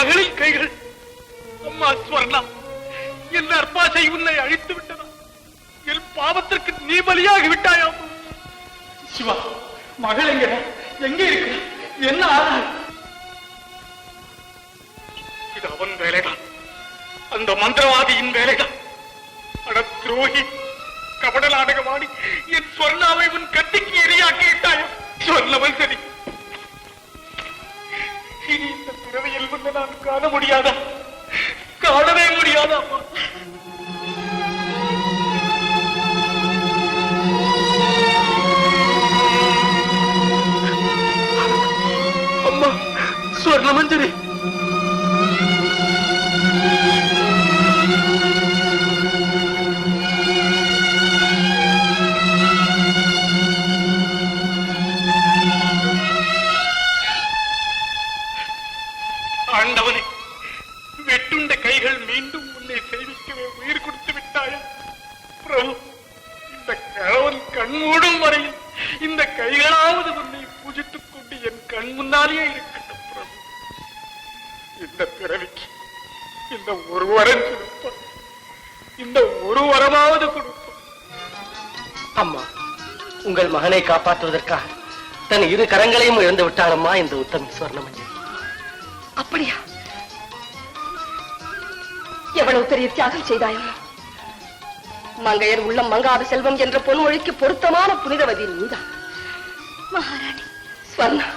மகளின் கைகள். அம்மா ஸ்வர்ணா என் அற்பாசை உன்னை அழித்து விட்டதா? என் பாவத்திற்கு நீ பலியாகி விட்டாயா? சிவா மகள் எங்க? எங்க இருக்கு? என்ன ஆனாள் இது அவன் வேலைதான். அந்த மந்திரவாதியின் வேலைதான். அட துரோகி கபட நாடகமாடி என் சொர்ணாவை உன் கட்டிக்கு எரியாக்கி விட்டாயா? சொன்னவன் சரி பிறவியில் நான் காண முடியாதா அம்மா உங்கள் மகனை காப்பாற்றுவதற்காக தன் இரு கரங்களையும் இழந்து விட்டாளம்மா இந்த உத்தமி சுவர்ணமஞ்சரி. அப்படியா? எவ்வளவு பெரிய தியாகம் செய்தாயோ? மங்கையர் உள்ளம் மங்காத செல்வம் என்ற பொன்மொழிக்கு பொருத்தமான புனிதவதி நீதான் மகாராணி. ஸ்வர்ணா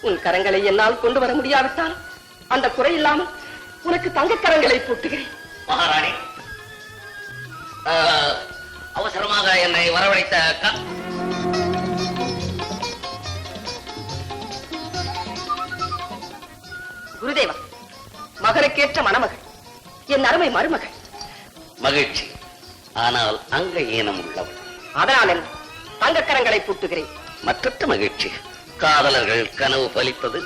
உன் கரங்களை என்னால் கொண்டு வர முடியாவிட்டால் அந்த குறை இல்லாமல் உனக்கு தங்கக் கரங்களை பூட்டுகிறேன். மகாராணி அவசரமாக என்னை வரவழைத்த க- குருதேவா மகனுக்கேற்ற மணமகள் என் அருமை மருமகள். மகிழ்ச்சி. ஆனால் அங்க ஈனம் உள்ளவள். அதனால் என்ன தங்கக் கரங்களை பூட்டுகிறேன். மற்றற்ற மகிழ்ச்சி. காதலர்கள் கனவு பலித்தது.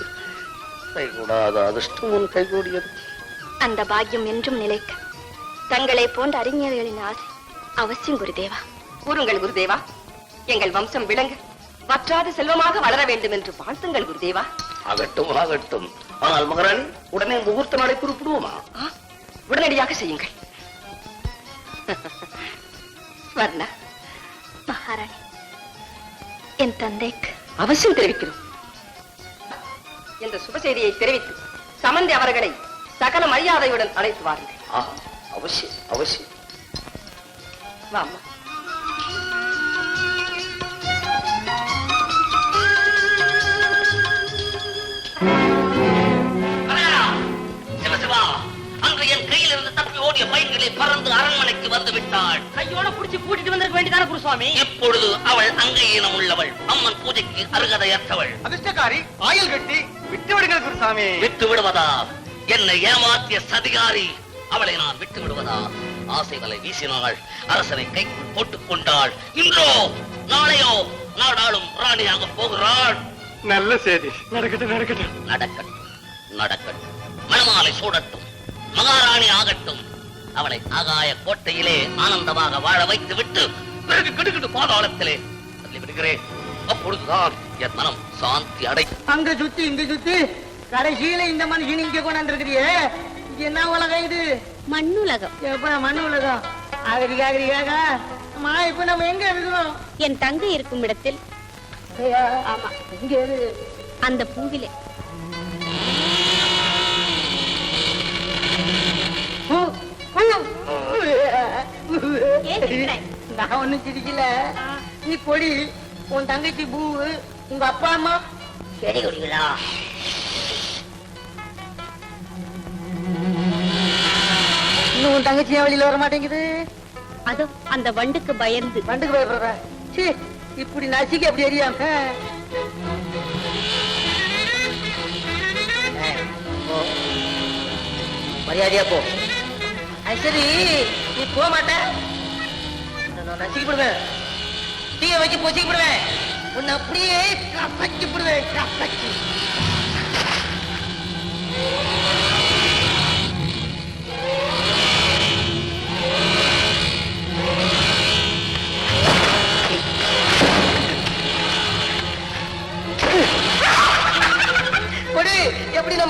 கைகூடாத அதிர்ஷ்டம் உன் கைகூடியது. அந்த பாக்கியம் என்றும் நிலைக்க தங்களை போன்ற அறிஞர்களின் ஆசை அவசியம் குருதேவா. கூறுங்கள் குருதேவா. எங்கள் வம்சம் விளங்க வற்றாத செல்வமாக வளர வேண்டும் என்று வாழ்த்துங்கள் குருதேவா. ஆகட்டும் ஆகட்டும். ஆனால் மகாராணி உடனே முகூர்த்த நாளை குறிப்பிடுவோமா? உடனடியாக செய்யுங்கள். ஸ்வர்ணா மகாராணி என் தந்தைக்கு அவசியம் தெரிவிக்கிறோம். என்ற சுப செய்தியை தெரிவித்து சமந்தி அவர்களை சகல மரியாதையுடன் அழைத்து வாருங்கள். அவசியம் அவசியம். தப்பி ஓடிய பயிர்களை பறந்து அரண்மனைக்கு வந்து விட்டாள். கையோட புடிச்சு கூட்டிட்டு வந்திருக்க வேண்டியதான குருசுவாமி? இப்பொழுது அவள் அங்கையினம் உள்ளவள். அம்மன் பூஜைக்கு அருகதையற்றவள். அதிர்ஷ்டக்காரி ஆயுள் கட்டி விட்டு விடுங்கள் குருசாமி. விட்டு விடுவதா? என்னை ஏமாற்றிய சதிகாரி அவளை நான் விட்டு விடுவதா? ஆசை வலை வீசினாள் அரசனை கைக்குள் போட்டுக் கொண்டாள். இன்றோ நாளையோ நாடாளும் ராணியாக போகிறாள். நல்ல செய்தி. நடக்கட்டும் நடக்கட்டும். நடக்கட்டும் நடக்கட்டும். மணமாலை சூடட்டும் மகாராணி ஆகட்டும். அவளை ஆகாய கோட்டையிலே ஆனந்தமாக வாழ வைத்து விட்டு பிறகு கிடுகிடு பாதாளத்திலே விடுகிறேன் அப்பொழுதுதான் என் மனம் சாந்தி அடை அங்க சுத்தி இங்க சுத்தி. கடைசியில இந்த மனுஷன் இங்க கொண்டாந்துருக்கிறியே. இது என்ன உலகம் இது? மண்ணுலகம். எப்ப மண்ணு உலகம் ஆகரி ஆகரி ஆகா அம்மா இப்ப நம்ம எங்க இருக்கிறோம் என் தங்கை இருக்கும் இடத்தில். ஆமா இங்க அந்த பூவிலே? நான் ஒண்ணும் சிரிக்கல. நீ கொடி உன் தங்கச்சி பூ உங்க அப்பா அம்மா. செடி கொடிகளா? இன்னும் உன் தங்கச்சி ஏன் வெளியில வர மாட்டேங்குது? அதோ அந்த வண்டுக்கு பயந்து. வண்டுக்கு பயப்படுற சீ இப்படி நசிக்க அப்படி எரியாம மரியாதையா போ. சரி நீ போக மாட்ட. நான் நசிக்கப்படுவேன் தீய வச்சு பொசிக்கப்படுவேன் உன்னை அப்படியே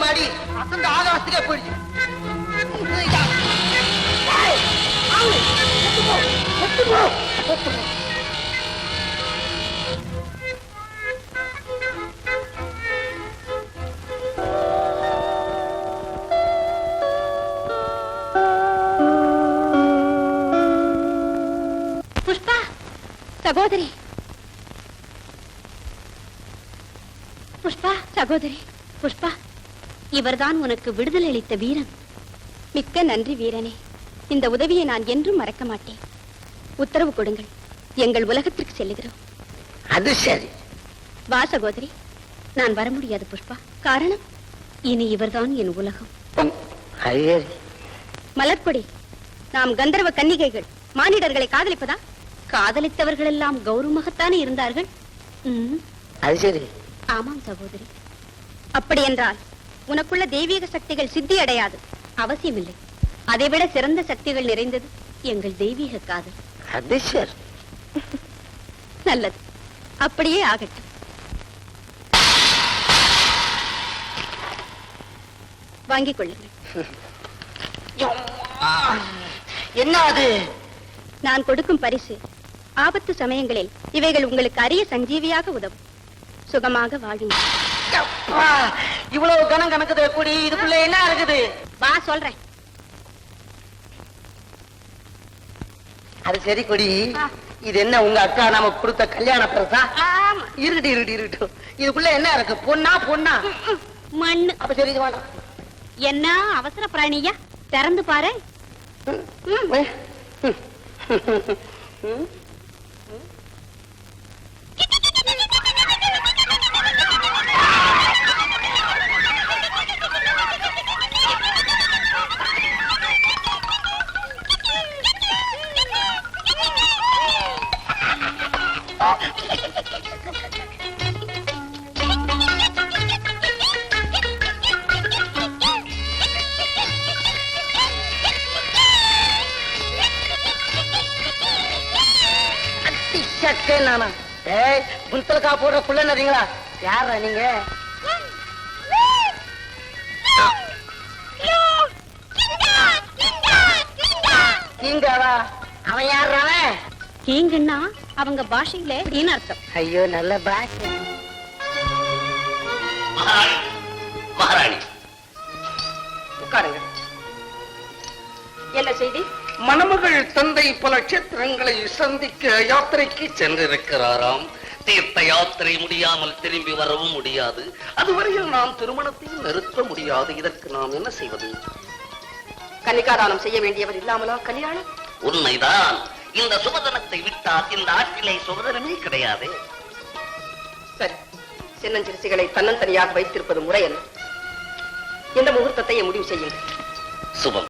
ಮಾಡಿ ಅಸಂದ ಆಗಾಸ್ತಿಗೆ ಪಡಿಸಿ ಪುಷ್ಪ ಸಹೋದರಿ ಪುಷ್ಪ ಸಹೋದರಿ ಪುಷ್ಪ இவர்தான் உனக்கு விடுதலை அளித்த வீரன். மிக்க நன்றி வீரனே. இந்த உதவியை நான் என்றும் மறக்க மாட்டேன். உத்தரவு கொடுங்கள். எங்கள் உலகத்திற்கு செல்லுகிறோம். அது சரி. வா சகோதரி நான் வர முடியாது புஷ்பா. காரணம் இனி இவர்தான் என் உலகம். மலர்கொடி நாம் கந்தர்வ கன்னிகைகள் மானிடர்களை காதலிப்பதா? காதலித்தவர்கள் எல்லாம் கௌரவமாகத்தானே இருந்தார்கள். அது சரி. ஆமாம் சகோதரி. அப்படி என்றால் உனக்குள்ள தெய்வீக சக்திகள் சித்தி அடையாது. அவசியமில்லை. அதைவிட சிறந்த சக்திகள் நிறைந்தது எங்கள் தெய்வீக காதல். அது சரி. நல்லது. அப்படியே ஆகட்டும். வாங்கிக் கொள்ளுங்கள். என்ன அது? நான் கொடுக்கும் பரிசு ஆபத்து சமயங்களில் இவைகள் உங்களுக்கு அரிய சஞ்சீவியாக உதவும். சுகமாக வாழுங்கள் இவ்வளவு கணம் கணக்குது கூடி இதுக்குள்ள என்ன இருக்குது? வா சொல்றேன். அது சரி கொடி. இது என்ன உங்க அக்கா நமக்கு கொடுத்த கல்யாண பிரசா? ஆமா. இருக்கட்டும் இருக்கட்டும் இருக்கட்டும் இதுக்குள்ள என்ன இருக்கு? பொண்ணா பொண்ணா? மண்ணு. அப்ப சரி இது வேண்டாம் என்ன அவசர பிராணியா? திறந்து பாரு. சட்டே நானா? ஏய் புல்தலக்கா போடுற புள்ள நதிங்களா யாரா நீங்க? நீங்கவா அவன் யாருறான் கீங்கன்னா அவங்க பாஷையில அப்படின்னு அர்த்தம். ஐயோ நல்ல பாஷை. மகாராணி மகாராணி. உட்காருங்க. என்ன செய்தி? மணமகள் தந்தை பல கஷேத்திரங்களை சந்திக்க யாத்திரைக்கு சென்றிருக்கிறாராம். தீர்த்த யாத்திரை முடியாமல் திரும்பி வரவும் முடியாது. அதுவரையில் நாம் திருமணத்தையும் நிறுத்த முடியாது. இதற்கு நாம் என்ன செய்வது? கன்னிகாதானம் செய்ய வேண்டியவர் இல்லாமலா கல்யாணம் உண்மைதான். இந்த சுபதனத்தை விட்டால் இந்த ஆற்றிலே சுபதனமே கிடையாது. சரி. சின்னஞ்சிறுசிகளை தன்னந்தனியாக வைத்திருப்பது முறை அல்ல இந்த முகூர்த்தத்தை முடிவு செய்யுங்கள். சுபம்.